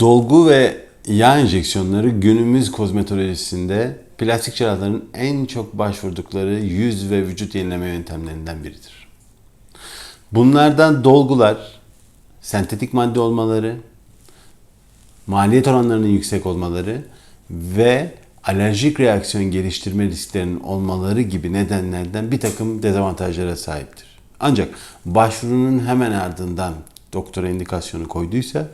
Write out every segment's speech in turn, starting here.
Dolgu ve yağ enjeksiyonları günümüz kozmetolojisinde plastik cerrahların en çok başvurdukları yüz ve vücut yenileme yöntemlerinden biridir. Bunlardan dolgular, sentetik madde olmaları, maliyet oranlarının yüksek olmaları ve alerjik reaksiyon geliştirme risklerinin olmaları gibi nedenlerden bir takım dezavantajlara sahiptir. Ancak başvurunun hemen ardından doktora indikasyonu koyduysa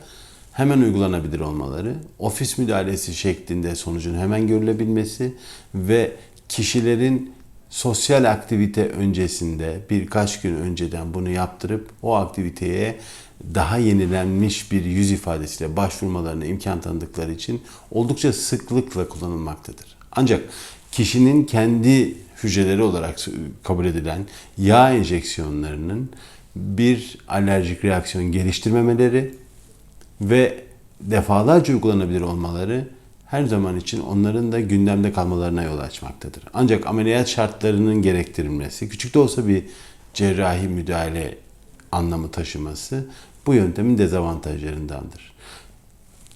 hemen uygulanabilir olmaları, ofis müdahalesi şeklinde sonucun hemen görülebilmesi ve kişilerin sosyal aktivite öncesinde birkaç gün önceden bunu yaptırıp o aktiviteye daha yenilenmiş bir yüz ifadesiyle başvurmalarına imkan tanıdıkları için oldukça sıklıkla kullanılmaktadır. Ancak kişinin kendi hücreleri olarak kabul edilen yağ enjeksiyonlarının bir alerjik reaksiyon geliştirmemeleri ve defalarca uygulanabilir olmaları her zaman için onların da gündemde kalmalarına yol açmaktadır. Ancak ameliyat şartlarının gerektirilmesi, küçük de olsa bir cerrahi müdahale anlamı taşıması bu yöntemin dezavantajlarındandır.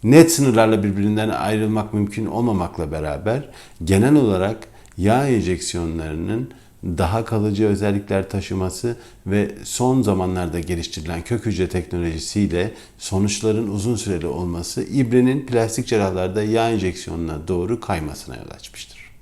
Net sınırlarla birbirinden ayrılmak mümkün olmamakla beraber genel olarak yağ enjeksiyonlarının daha kalıcı özellikler taşıması ve son zamanlarda geliştirilen kök hücre teknolojisiyle sonuçların uzun süreli olması ibrenin plastik cerrahlarda yağ enjeksiyonuna doğru kaymasına yol açmıştır.